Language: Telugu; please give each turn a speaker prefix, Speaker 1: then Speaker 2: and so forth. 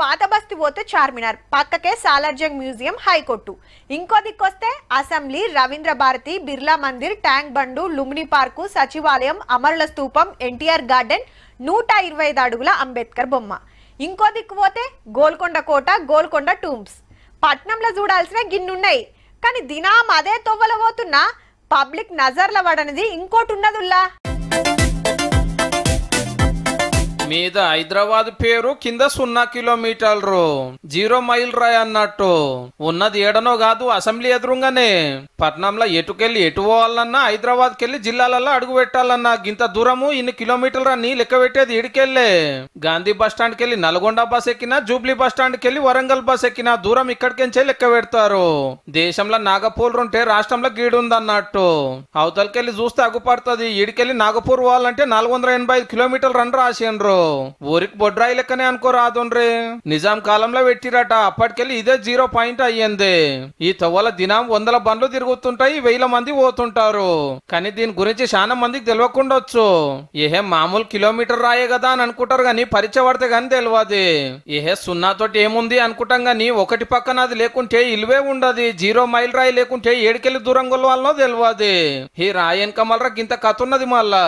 Speaker 1: పాత బస్తీ పోతే చార్మినార్ పక్కకే సాలార్జంగ్ మ్యూజియం హైకోర్టు. ఇంకో దిక్కొస్తే assembly Ravindra Bharati Birla Mandir tank bund Lumbini park సచివాలయం అమరుల స్తూపం ఎన్టీఆర్ గార్డెన్ నూట ఇరవై ఐదు అడుగుల అంబేద్కర్ బొమ్మ. ఇంకో దిక్కు పోతే గోల్కొండ కోట గోల్కొండ టూమ్స్. పట్నంలో చూడాల్సిన గిన్నున్నాయి. కానీ దినాం అదే తొవ్వలబోతున్నా పబ్లిక్ నజర్ల పడనిది ఇంకోటి ఉన్నదుల్లా
Speaker 2: మీద హైదరాబాద్ పేరు కింద సున్నా కిలోమీటర్లు. జీరో మైల్ రాయ్ అన్నట్టు. ఉన్నది ఏడనో కాదు అసెంబ్లీ ఎదురుగానే. పట్నంలో ఎటుకెళ్ళి ఎటు పోవాలన్నా హైదరాబాద్ కెళ్ళి జిల్లాలలో అడుగు పెట్టాలన్నా గింత దూరము ఇన్ని కిలోమీటర్లు అని లెక్క పెట్టేది ఇడికెళ్ళే గాంధీ బస్ స్టాండ్ కెళ్ళి నల్గొండ బస్ ఎక్కినా జూబ్లీ బస్ స్టాండ్ కెళ్ళి వరంగల్ బస్ ఎక్కినా దూరం ఇక్కడికెంచే లెక్క పెడతారు. దేశంలో నాగపూర్ ఉంటే రాష్ట్రంలో గీడుందన్నట్టు. అవతలకెళ్ళి చూస్తే అగుపడుతుంది. ఈడికెళ్ళి నాగపూర్ పోవాలంటే నాలుగు వందల ఎనభై ఐదు కిలోమీటర్లు రన్ రాసిండ్రు. ఊరికి బొడ్రాయి లెక్కనే అనుకో రాదుండ్రి నిజాం కాలంలో పెట్టిరట. అప్పటికెళ్ళి ఇదే జీరో పాయింట్ అయ్యింది. ఈ తవ్వల దినం వందల బండ్లు తిరుగుతుంటాయి వేల మంది పోతుంటారు. కానీ దీని గురించి చాలా మందికి తెలియకుండొచ్చు. ఏహే మామూలు కిలోమీటర్ రాయే కదా అని అనుకుంటారు కానీ పరిచయ పడితే గాని తెలియదు ఏహే సున్నాతోటి ఏముంది అనుకుంటాం గాని ఒకటి పక్కన అది లేకుంటే ఇల్వే ఉండదు. జీరో మైల్ రాయి లేకుంటే ఏడుకెళ్ళి దూరం కొలవాలనో తెలియదు ఈ రాయన్ కమలరా గింత కథ ఉన్నది మళ్ళా.